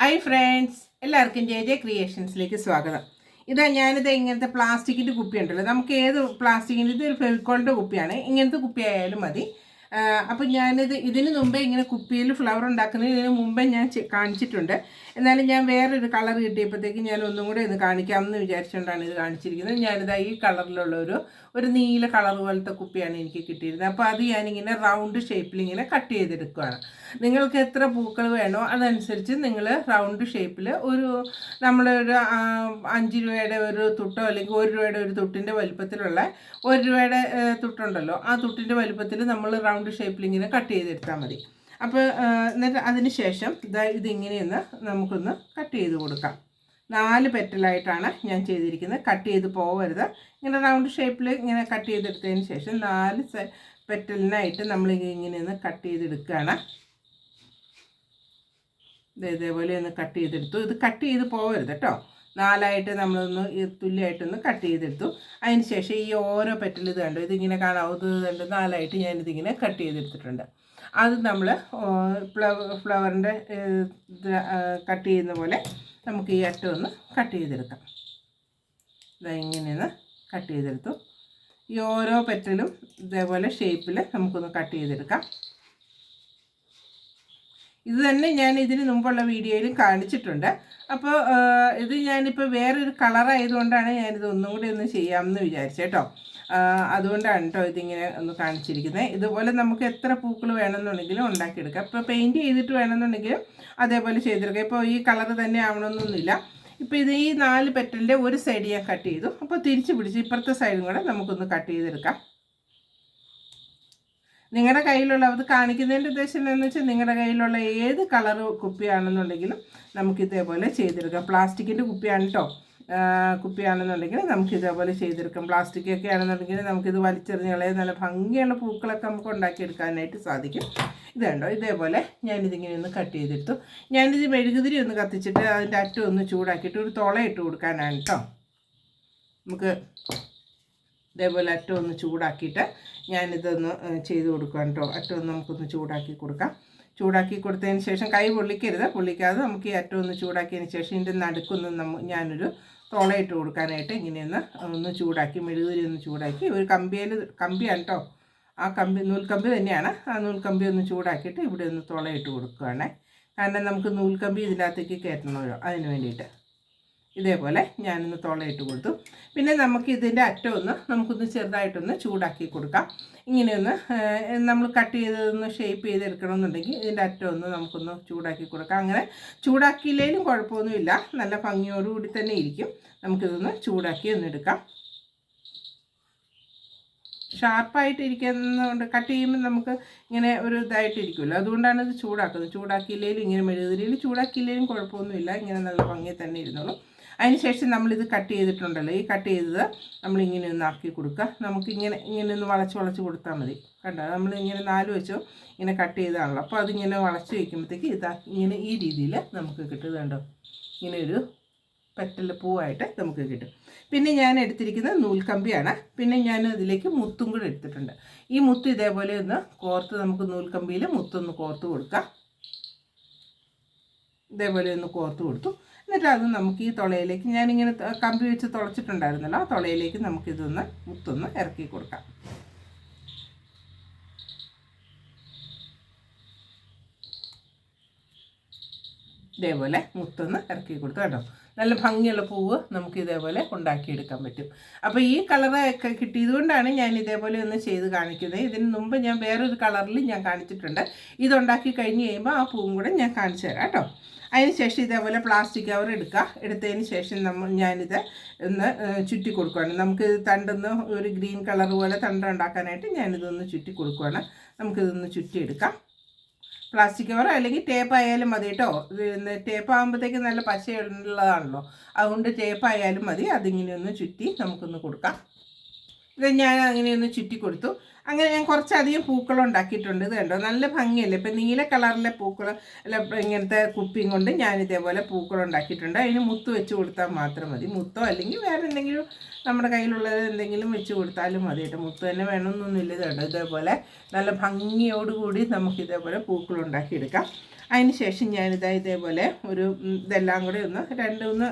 Hi friends എല്ലാവർക്കും J J ക്രിയേഷൻസിലേക്ക് സ്വാഗതം. ഇതാ ഞാനിത് ഇങ്ങനത്തെ പ്ലാസ്റ്റിക്കിന്റെ കുപ്പി ഉണ്ടല്ലോ നമുക്ക് ഏത് പ്ലാസ്റ്റിക്കിന്റെ ഇത് ഒരു ഫെവിക്കോളിന്റെ കുപ്പിയാണ്. ഇങ്ങനത്തെ കുപ്പി ആയാലും മതി. അപ്പം ഞാനിത് ഇതിന് മുമ്പേ ഇങ്ങനെ കുപ്പിയിൽ ഫ്ലവർ ഉണ്ടാക്കുന്നതിന് മുമ്പേ ഞാൻ കാണിച്ചിട്ടുണ്ട്. എന്നാലും ഞാൻ വേറൊരു കളർ കിട്ടിയപ്പോഴത്തേക്ക് ഞാൻ ഒന്നും കൂടെ ഇത് കാണിക്കാമെന്ന് വിചാരിച്ചുകൊണ്ടാണ് ഇത് കാണിച്ചിരിക്കുന്നത്. ഞാനിത് ഈ കളറിലുള്ള ഒരു ഒരു നീല കളർ പോലത്തെ കുപ്പിയാണ് എനിക്ക് കിട്ടിയിരുന്നത്. അപ്പോൾ അത് ഞാനിങ്ങനെ റൗണ്ട് ഷേപ്പിൽ ഇങ്ങനെ കട്ട് ചെയ്തെടുക്കുകയാണ് നിങ്ങൾക്ക് എത്ര പൂക്കൾ വേണോ അതനുസരിച്ച് നിങ്ങൾ റൗണ്ട് ഷേപ്പിൽ ഒരു നമ്മുടെ ഒരു അഞ്ച് രൂപയുടെ ഒരു തുട്ടോ അല്ലെങ്കിൽ ഒരു രൂപയുടെ ഒരു തുട്ടിന്റെ വലുപ്പത്തിലുള്ള ഒരു രൂപയുടെ തുട്ടുണ്ടല്ലോ. ആ തുട്ടിന്റെ വലുപ്പത്തിൽ നമ്മൾ റൗണ്ട് ഷേപ്പിൽ ഇങ്ങനെ കട്ട് ചെയ്തെടുത്താൽ മതി. അപ്പോൾ എന്നിട്ട് അതിന് ശേഷം ഇതാ ഇതിങ്ങനെയൊന്ന് നമുക്കൊന്ന് കട്ട് ചെയ്ത് കൊടുക്കാം. നാല് പെറ്റലായിട്ടാണ് ഞാൻ ചെയ്തിരിക്കുന്നത്. കട്ട് ചെയ്ത് പോകരുത് ഇങ്ങനെ റൗണ്ട് ഷേപ്പിൽ ഇങ്ങനെ കട്ട് ചെയ്തെടുത്തതിന് ശേഷം നാല് പെറ്റലിനായിട്ട് നമ്മൾ ഇങ്ങനെയൊന്ന് കട്ട് ചെയ്തെടുക്കുകയാണ്. ഇതേപോലെ ഒന്ന് കട്ട് ചെയ്തെടുത്തു. ഇത് കട്ട് ചെയ്ത് പോകരുത് കേട്ടോ. നാലായിട്ട് നമ്മളൊന്ന് തുല്യമായിട്ടൊന്ന് കട്ട് ചെയ്തെടുത്തു. അതിന് ശേഷം ഈ ഓരോ പെറ്റൽ ഇത് കണ്ടു? ഇതിങ്ങനെ കാണാവുന്നത് കണ്ട് നാലായിട്ട് ഞാനിതിങ്ങനെ കട്ട് ചെയ്തെടുത്തിട്ടുണ്ട്. അത് നമ്മൾ ഫ്ലവർ ഫ്ലവറിന്റെ കട്ട് ചെയ്യുന്ന പോലെ നമുക്ക് ഈ അറ്റം ഒന്ന് കട്ട് ചെയ്തെടുക്കാം. ഇതാ ഇങ്ങനെയൊന്ന് കട്ട് ചെയ്തെടുത്തു. ഈ ഓരോ പെറ്റലും ഇതേപോലെ ഷേപ്പിൽ നമുക്കൊന്ന് കട്ട് ചെയ്തെടുക്കാം. ഇത് തന്നെ ഞാൻ ഇതിന് മുമ്പുള്ള വീഡിയോയിലും കാണിച്ചിട്ടുണ്ട്. അപ്പോൾ ഇത് ഞാനിപ്പോൾ വേറൊരു കളറായതുകൊണ്ടാണ് ഞാനിത് ഒന്നും കൂടി ഒന്ന് ചെയ്യാമെന്ന് വിചാരിച്ചത് കേട്ടോ അതുകൊണ്ടാണ് കേട്ടോ ഇതിങ്ങനെ ഒന്ന് കാണിച്ചിരിക്കുന്നത് ഇതുപോലെ നമുക്ക് എത്ര പൂക്കൾ വേണമെന്നുണ്ടെങ്കിലും ഉണ്ടാക്കിയെടുക്കാം. ഇപ്പോൾ പെയിന്റ് ചെയ്തിട്ട് വേണമെന്നുണ്ടെങ്കിലും അതേപോലെ ചെയ്തെടുക്കാം. ഇപ്പോൾ ഈ കളർ തന്നെ ആവണമെന്നൊന്നുമില്ല. ഇപ്പോൾ ഇത് ഈ നാല് പെറ്റലിന്റെ ഒരു സൈഡ് ഞാൻ കട്ട് ചെയ്തു. അപ്പോൾ തിരിച്ച് പിടിച്ച് ഇപ്പുറത്തെ സൈഡും കൂടെ നമുക്കൊന്ന് കട്ട് ചെയ്തെടുക്കാം. നിങ്ങളുടെ കയ്യിലുള്ള അത് കാണിക്കുന്നതിന്റെ ഉദ്ദേശം എന്താണെന്ന് വെച്ചാൽ നിങ്ങളുടെ കയ്യിലുള്ള ഏത് കളർ കുപ്പിയാണെന്നുണ്ടെങ്കിലും നമുക്ക് ഇതേപോലെ ചെയ്തെടുക്കാം. പ്ലാസ്റ്റിക്കിന്റെ കുപ്പിയാണ് കേട്ടോ കുപ്പിയാണെന്നുണ്ടെങ്കിൽ നമുക്ക് ഇതേപോലെ ചെയ്തെടുക്കാം. പ്ലാസ്റ്റിക് ഒക്കെ ആണെന്നുണ്ടെങ്കിൽ നമുക്കിത് വലിച്ചെറിഞ്ഞ് കളയാൻ നല്ല ഭംഗിയുള്ള പൂക്കളൊക്കെ നമുക്ക് ഉണ്ടാക്കിയെടുക്കാനായിട്ട് സാധിക്കും. ഇത് കണ്ടോ? ഇതേപോലെ ഞാനിതിങ്ങനെ ഒന്ന് കട്ട് ചെയ്തെടുത്തു. ഞാനിത് മെഴുകുതിരി ഒന്ന് കത്തിച്ചിട്ട് അതിന്റെ അറ്റം ഒന്ന് ചൂടാക്കിയിട്ട് ഒരു തുള ഇട്ട് കൊടുക്കാനാണ് കേട്ടോ നമുക്ക് ഇതേപോലെ അറ്റം ഒന്ന് ചൂടാക്കിയിട്ട് ഞാനിതൊന്ന് ചെയ്ത് കൊടുക്കാം കേട്ടോ അറ്റം ഒന്ന് നമുക്കൊന്ന് ചൂടാക്കി കൊടുക്കാം. ചൂടാക്കി കൊടുത്തതിന് ശേഷം കൈ പൊള്ളിക്കരുത്. പൊള്ളിക്കാതെ നമുക്ക് ഈ അറ്റം ഒന്ന് ചൂടാക്കിയതിന് ശേഷം ഇതിന്റെ നടുക്കൊന്ന് നമ്മ ഞാനൊരു തുളയിട്ട് കൊടുക്കാനായിട്ട് ഇങ്ങനെയൊന്ന് ഒന്ന് ചൂടാക്കി മെഴുകുതിരി ഒന്ന് ചൂടാക്കി. ഒരു കമ്പിയിൽ കമ്പിയാണ് കേട്ടോ ആ കമ്പി നൂൽക്കമ്പി തന്നെയാണ്. ആ നൂൽക്കമ്പി ഒന്ന് ചൂടാക്കിയിട്ട് ഇവിടെ ഒന്ന് തുളയിട്ട് കൊടുക്കുകയാണേ കാരണം നമുക്ക് നൂൽക്കമ്പി ഇതിനകത്തേക്ക് കയറ്റണമല്ലോ. അതിന് വേണ്ടിയിട്ട്. ഇതേപോലെ ഞാനൊന്ന് തുളയിട്ട് കൊടുത്തു. പിന്നെ നമുക്ക് ഇതിന്റെ അറ്റം ഒന്ന് നമുക്കൊന്ന് ചെറുതായിട്ടൊന്ന് ചൂടാക്കി കൊടുക്കാം. ഇങ്ങനെയൊന്ന് നമ്മൾ കട്ട് ചെയ്തൊന്ന് ഷേപ്പ് ചെയ്തെടുക്കണമെന്നുണ്ടെങ്കിൽ ഇതിന്റെ അറ്റം ഒന്ന് നമുക്കൊന്ന് ചൂടാക്കി കൊടുക്കാം. അങ്ങനെ ചൂടാക്കിയില്ലെങ്കിലും കുഴപ്പമൊന്നുമില്ല. നല്ല ഭംഗിയോടുകൂടി തന്നെ ഇരിക്കും. നമുക്കിതൊന്ന് ചൂടാക്കി ഒന്ന് എടുക്കാം. ഷാർപ്പായിട്ട് ഇരിക്കുന്നതുകൊണ്ട് കട്ട് ചെയ്യുമ്പോൾ നമുക്ക് ഇങ്ങനെ ഒരു ഇതായിട്ടിരിക്കുമല്ലോ. അതുകൊണ്ടാണ് ഇത് ചൂടാക്കുന്നത്. ചൂടാക്കിയില്ലെങ്കിലും ഇങ്ങനെ മെഴുകുതിരിയിൽ ചൂടാക്കിയില്ലെങ്കിലും കുഴപ്പമൊന്നുമില്ല. ഇങ്ങനെ നല്ല ഭംഗി തന്നെ ഇരുന്നോളൂ. അതിനുശേഷം നമ്മളിത് കട്ട് ചെയ്തിട്ടുണ്ടല്ലോ. ഈ കട്ട് ചെയ്തത് നമ്മളിങ്ങനെ ഒന്ന് ആക്കി കൊടുക്കുക. നമുക്കിങ്ങനെ ഇങ്ങനെ ഒന്ന് വളച്ച് വളച്ച് കൊടുത്താൽ മതി. കണ്ടോ? നമ്മളിങ്ങനെ നാല് വെച്ചോ ഇങ്ങനെ കട്ട് ചെയ്താണല്ലോ. അപ്പോൾ അതിങ്ങനെ വളച്ച് വയ്ക്കുമ്പോഴത്തേക്ക് ഇതാ ഇങ്ങനെ ഈ രീതിയിൽ നമുക്ക് കിട്ടും. കണ്ടോ? ഇങ്ങനെ ഒരു പെറ്റൽ പൂവായിട്ട് നമുക്ക് കിട്ടും. പിന്നെ ഞാൻ എടുത്തിരിക്കുന്നത് നൂൽക്കമ്പിയാണ്. പിന്നെ ഞാൻ ഇതിലേക്ക് മുത്തും കൂടെ എടുത്തിട്ടുണ്ട്. ഈ മുത്ത് ഇതേപോലെ ഒന്ന് കോർത്ത് നമുക്ക് നൂൽക്കമ്പിയിൽ മുത്തൊന്ന് കോർത്ത് കൊടുക്കാം. ഇതേപോലെ ഒന്ന് കോർത്ത് കൊടുത്തു. എന്നിട്ട് അത് നമുക്ക് ഈ തുളയിലേക്ക് ഞാനിങ്ങനെ കമ്പി വെച്ച് തുളച്ചിട്ടുണ്ടായിരുന്നല്ലോ ആ തുളയിലേക്ക് നമുക്കിതൊന്ന് മുത്തൊന്ന് ഇറക്കി കൊടുക്കാം. ഇതേപോലെ മുത്തൊന്ന് ഇറക്കി കൊടുത്തു കേട്ടോ. നല്ല ഭംഗിയുള്ള പൂവ് നമുക്ക് ഇതേപോലെ ഉണ്ടാക്കിയെടുക്കാൻ പറ്റും. അപ്പോൾ ഈ കളറൊക്കെ കിട്ടിയതുകൊണ്ടാണ് ഞാൻ ഇതേപോലെ ഒന്ന് ചെയ്ത് കാണിക്കുന്നത്. ഇതിന് മുമ്പ് ഞാൻ വേറൊരു കളറിൽ ഞാൻ കാണിച്ചിട്ടുണ്ട്. ഇതുണ്ടാക്കി കഴിഞ്ഞ് കഴിയുമ്പോൾ ആ പൂവും കൂടെ ഞാൻ കാണിച്ചു തരാം കേട്ടോ. അതിന് ശേഷം ഇതേപോലെ പ്ലാസ്റ്റിക് കവർ എടുക്കുക. എടുത്തതിന് ശേഷം നമ്മൾ ഞാനിത് ഒന്ന് ചുറ്റി കൊടുക്കുകയാണ്. നമുക്ക് തണ്ടൊന്ന് ഒരു ഗ്രീൻ കളർ പോലെ തണ്ട ഉണ്ടാക്കാനായിട്ട് ഞാനിതൊന്ന് ചുറ്റി കൊടുക്കുകയാണ്. നമുക്കിതൊന്ന് ചുറ്റിയെടുക്കാം. പ്ലാസ്റ്റിക് കവർ അല്ലെങ്കിൽ ടേപ്പ് ആയാലും മതി കേട്ടോ. ടേപ്പ് ആകുമ്പോഴത്തേക്ക് നല്ല പശയുള്ളതാണല്ലോ. അതുകൊണ്ട് ടേപ്പ് ആയാലും മതി. അതിങ്ങനെ ഒന്ന് ചുറ്റി നമുക്കൊന്ന് കൊടുക്കാം. ഇത് ഞാൻ അങ്ങനെ ഒന്ന് ചുറ്റി കൊടുത്തു. അങ്ങനെ ഞാൻ കുറച്ചധികം പൂക്കൾ ഉണ്ടാക്കിയിട്ടുണ്ട്. ഇത് കണ്ടോ? നല്ല ഭംഗിയല്ലേ? ഇപ്പം നീല കളറിലെ പൂക്കൾ അല്ല ഇങ്ങനത്തെ കുപ്പിയും കൊണ്ട് ഞാൻ ഇതേപോലെ പൂക്കൾ ഉണ്ടാക്കിയിട്ടുണ്ട്. അതിന് മുത്ത് വെച്ച് കൊടുത്താൽ മാത്രം മതി. മുത്തോ അല്ലെങ്കിൽ വേറെ എന്തെങ്കിലും നമ്മുടെ കയ്യിലുള്ളത് എന്തെങ്കിലും വെച്ച് കൊടുത്താലും മതി കേട്ടോ. മുത്ത് തന്നെ വേണമെന്നൊന്നുമില്ല. ഇത് കണ്ടോ? ഇതേപോലെ നല്ല ഭംഗിയോടുകൂടി നമുക്ക് ഇതേപോലെ പൂക്കൾ ഉണ്ടാക്കിയെടുക്കാം. അതിന് ശേഷം ഞാനിതാ ഇതേപോലെ ഒരു ഇതെല്ലാം കൂടെ ഒന്ന് രണ്ട് ഒന്ന്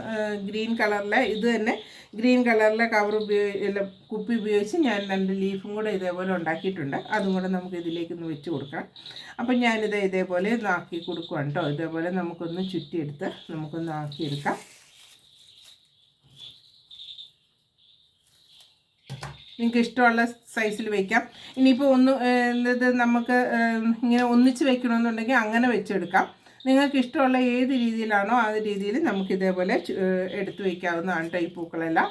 ഗ്രീൻ കളറിലെ ഇത് തന്നെ ഗ്രീൻ കളറിലെ കവർ ഉപയോഗി കുപ്പി ഉപയോഗിച്ച് ഞാൻ രണ്ട് ലീഫും കൂടെ ഇതേപോലെ ഉണ്ടാക്കിയിട്ടുണ്ട്. അതും കൂടെ നമുക്ക് ഇതിലേക്ക് ഒന്ന് വെച്ച് കൊടുക്കാം അപ്പം ഞാനിത് ഇതേപോലെ ഒന്ന് ആക്കി കൊടുക്കുകയാണ് കേട്ടോ. ഇതേപോലെ നമുക്കൊന്ന് ചുറ്റിയെടുത്ത് നമുക്കൊന്ന് ആക്കിയെടുക്കാം. നിങ്ങൾക്ക് ഇഷ്ടമുള്ള സൈസിൽ വയ്ക്കാം ഇനിയിപ്പോൾ ഒന്ന് ഇത് നമുക്ക് ഇങ്ങനെ ഒന്നിച്ച് വെക്കണമെന്നുണ്ടെങ്കിൽ അങ്ങനെ വെച്ചെടുക്കാം. നിങ്ങൾക്ക് ഇഷ്ടമുള്ള ഏത് രീതിയിലാണോ ആ രീതിയിൽ നമുക്ക് ഇതേപോലെ എടുത്തു വയ്ക്കാവുന്നതാണ് കേട്ടോ പൂക്കളെല്ലാം.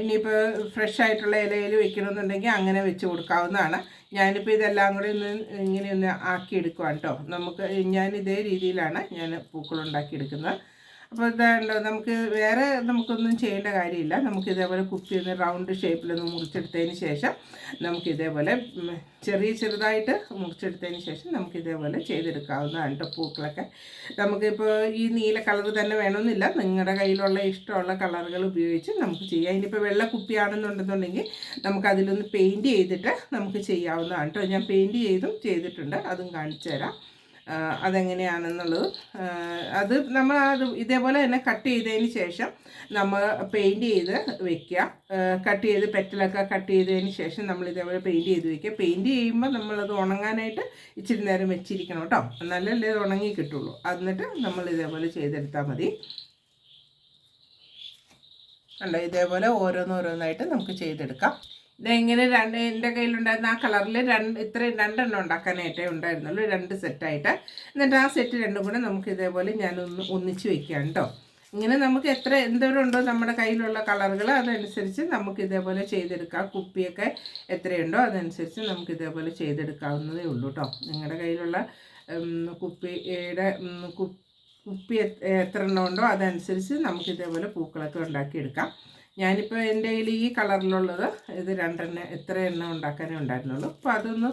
ഇനിയിപ്പോൾ ഫ്രഷ് ആയിട്ടുള്ള ഇലയിൽ വെക്കണമെന്നുണ്ടെങ്കിൽ അങ്ങനെ വെച്ച് കൊടുക്കാവുന്നതാണ്. ഞാനിപ്പോൾ ഇതെല്ലാം കൂടി ഒന്ന് ഇങ്ങനെ ഒന്ന് ആക്കിയെടുക്കുവാണ് കേട്ടോ നമുക്ക് ഞാൻ ഇതേ രീതിയിലാണ് ഞാൻ പൂക്കൾ ഉണ്ടാക്കിയെടുക്കുന്നത്. അപ്പോൾ ഇതാണല്ലോ നമുക്ക് വേറെ നമുക്കൊന്നും ചെയ്യേണ്ട കാര്യമില്ല. നമുക്ക് ഇതേപോലെ കുപ്പി ഒന്ന് റൗണ്ട് ഷേപ്പിലൊന്ന് മുറിച്ചെടുത്തതിന് ശേഷം നമുക്ക് ഇതേപോലെ ചെറിയ ചെറുതായിട്ട് മുറിച്ചെടുത്തതിന് ശേഷം നമുക്ക് ഇതേപോലെ ചെയ്തെടുക്കാവുന്നതാണ് കേട്ടോ പൂക്കളൊക്കെ. നമുക്കിപ്പോൾ ഈ നീല കളർ തന്നെ വേണമെന്നില്ല. നിങ്ങളുടെ കയ്യിലുള്ള ഇഷ്ടമുള്ള കളറുകൾ ഉപയോഗിച്ച് നമുക്ക് ചെയ്യാം. ഇനിയിപ്പോൾ വെള്ള കുപ്പിയാണെന്നുണ്ടെന്നുണ്ടെങ്കിൽ നമുക്ക് അതിലൊന്ന് പെയിന്റ് ചെയ്തിട്ട് നമുക്ക് ചെയ്യാവുന്നതാണ് കേട്ടോ ഞാൻ പെയിന്റ് ചെയ്തും ചെയ്തിട്ടുണ്ട്. അതും കാണിച്ചു തരാം അതെങ്ങനെയാണെന്നുള്ളത്. അത് നമ്മൾ അത് ഇതേപോലെ തന്നെ കട്ട് ചെയ്തതിന് ശേഷം നമ്മൾ പെയിന്റ് ചെയ്ത് വെക്കുക. കട്ട് ചെയ്ത് പെറ്റലൊക്കെ കട്ട് ചെയ്തതിന് ശേഷം നമ്മൾ ഇതേപോലെ പെയിന്റ് ചെയ്ത് വെക്കുക. പെയിന്റ് ചെയ്യുമ്പോൾ നമ്മളത് ഉണങ്ങാനായിട്ട് ഇച്ചിരി നേരം വെച്ചിരിക്കണം കേട്ടോ. നല്ലല്ലേ ഇത് ഉണങ്ങി കിട്ടുള്ളൂ. എന്നിട്ട് നമ്മൾ ഇതേപോലെ ചെയ്തെടുത്താൽ മതി. അല്ല ഇതേപോലെ ഓരോന്നോരോന്നായിട്ട് നമുക്ക് ചെയ്തെടുക്കാം. ഇതെങ്ങനെ രണ്ട് എന്റെ കയ്യിലുണ്ടായിരുന്ന ആ കളറിൽ രണ്ട് ഇത്രയും രണ്ടെണ്ണം ഉണ്ടാക്കാനായിട്ടേ ഉണ്ടായിരുന്നുള്ളൂ. രണ്ട് സെറ്റായിട്ട് എന്നിട്ട് ആ സെറ്റ് രണ്ടും കൂടെ നമുക്ക് ഇതേപോലെ ഞാനൊന്ന് ഒന്നിച്ച് വെക്കാം കേട്ടോ ഇങ്ങനെ നമുക്ക് എത്ര എന്തോരം ഉണ്ടോ നമ്മുടെ കയ്യിലുള്ള കളറുകൾ അതനുസരിച്ച് നമുക്ക് ഇതേപോലെ ചെയ്തെടുക്കാം. കുപ്പിയൊക്കെ എത്രയുണ്ടോ അതനുസരിച്ച് നമുക്ക് ഇതേപോലെ ചെയ്തെടുക്കാവുന്നതേ ഉള്ളൂ കേട്ടോ നിങ്ങളുടെ കയ്യിലുള്ള കുപ്പിയുടെ കുപ്പി എത്ര എണ്ണം ഉണ്ടോ അതനുസരിച്ച് നമുക്ക് ഇതേപോലെ പൂക്കളൊക്കെ ഉണ്ടാക്കിയെടുക്കാം. ഞാനിപ്പോൾ എന്റെ കയ്യിൽ ഈ കളറിലുള്ളത് ഇത് രണ്ടെണ്ണം എത്ര എണ്ണം ഉണ്ടാക്കാനേ ഉണ്ടായിരുന്നുള്ളൂ. അപ്പോൾ അതൊന്ന്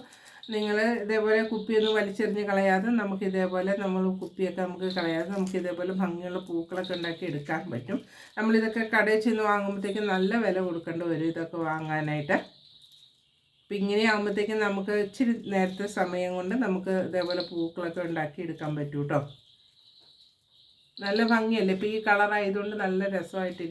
നിങ്ങൾ ഇതേപോലെ കുപ്പിയൊന്നും വലിച്ചെറിഞ്ഞ് കളയാതെ നമുക്ക് ഇതേപോലെ നമ്മൾ കുപ്പിയൊക്കെ നമുക്ക് കളയാതെ നമുക്ക് ഇതേപോലെ ഭംഗിയുള്ള പൂക്കളൊക്കെ ഉണ്ടാക്കി എടുക്കാൻ പറ്റും. നമ്മളിതൊക്കെ കടയിൽ ചെന്ന് വാങ്ങുമ്പോഴത്തേക്കും നല്ല വില കൊടുക്കേണ്ടി വരും ഇതൊക്കെ വാങ്ങാനായിട്ട്. അപ്പം ഇങ്ങനെ ആകുമ്പോഴത്തേക്കും നമുക്ക് ഇച്ചിരി നേരത്തെ സമയം കൊണ്ട് നമുക്ക് ഇതേപോലെ പൂക്കളൊക്കെ ഉണ്ടാക്കി എടുക്കാൻ പറ്റും കേട്ടോ നല്ല ഭംഗിയല്ലേ? ഇപ്പോൾ ഈ കളറായതുകൊണ്ട് നല്ല രസമായിട്ട്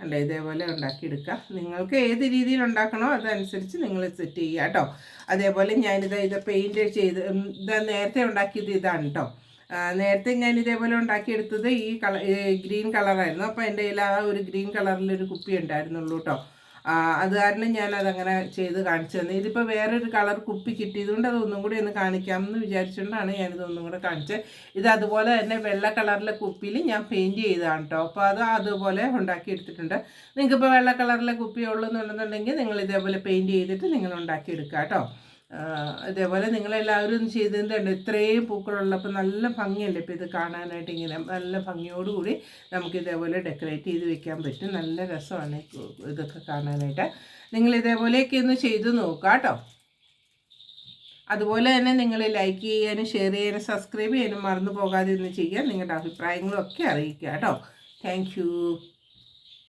അല്ല? ഇതേപോലെ ഉണ്ടാക്കിയെടുക്കാം നിങ്ങൾക്ക് ഏത് രീതിയിൽ ഉണ്ടാക്കണോ അതനുസരിച്ച് നിങ്ങൾ സെറ്റ് ചെയ്യുക കേട്ടോ. അതേപോലെ ഞാനിത് ഇത് പെയിന്റ് ചെയ്ത് ഇതാ നേരത്തെ ഉണ്ടാക്കിയത് ഇതാണ് കേട്ടോ. നേരത്തെ ഞാൻ ഇതേപോലെ ഉണ്ടാക്കിയെടുത്തത് ഈ കളർ ഗ്രീൻ കളറായിരുന്നു അപ്പോൾ എന്റെ കയ്യിൽ ആ ഒരു ഗ്രീൻ കളറിലൊരു കുപ്പി ഉണ്ടായിരുന്നുള്ളൂ കേട്ടോ. അത് കാരണം ഞാൻ അതങ്ങനെ ചെയ്ത് കാണിച്ചു തന്നെ. ഇതിപ്പോൾ വേറൊരു കളർ കുപ്പി കിട്ടിയതുകൊണ്ട് അത് ഒന്നും കൂടി ഒന്ന് കാണിക്കാമെന്ന് വിചാരിച്ചുകൊണ്ടാണ് ഞാനിത് ഒന്നും കൂടെ കാണിച്ചത്. ഇത് അതുപോലെ തന്നെ വെള്ള കളറിലെ കുപ്പിയിൽ ഞാൻ പെയിന്റ് ചെയ്തതാണ് കേട്ടോ അപ്പോൾ അത് അതുപോലെ ഉണ്ടാക്കി എടുത്തിട്ടുണ്ട്. നിങ്ങൾക്കിപ്പോൾ വെള്ള കളറിലെ കുപ്പി ഉള്ളെന്നുണ്ടെന്നുണ്ടെങ്കിൽ നിങ്ങൾ ഇതേപോലെ പെയിന്റ് ചെയ്തിട്ട് നിങ്ങൾ ഉണ്ടാക്കിയെടുക്കുക കേട്ടോ ആ, ഇതേപോലെ നിങ്ങളെല്ലാവരും കണ്ടോ? ഇത്രയും പൂക്കളുള്ളപ്പോൾ നല്ല ഭംഗിയല്ലേ? ഇപ്പോൾ ഇത് കാണാനായിട്ട് ഇങ്ങനെ നല്ല ഭംഗിയോടുകൂടി നമുക്ക് ഇതേപോലെ ഡെക്കറേറ്റ് ചെയ്ത് വെക്കാൻ പറ്റും. നല്ല രസമാണ് ഇതൊക്കെ കാണാനായിട്ട്. നിങ്ങൾ ഇതേപോലെയൊക്കെ ഒന്ന് ചെയ്ത് നോക്കുക കേട്ടോ. അതുപോലെ തന്നെ നിങ്ങൾ ലൈക്ക് ചെയ്യാനും ഷെയർ ചെയ്യാനും സബ്സ്ക്രൈബ് ചെയ്യാനും മറന്നു പോകാതെ ഒന്ന് ചെയ്യുക. നിങ്ങളുടെ അഭിപ്രായങ്ങളും ഒക്കെ അറിയിക്കുക കേട്ടോ. താങ്ക്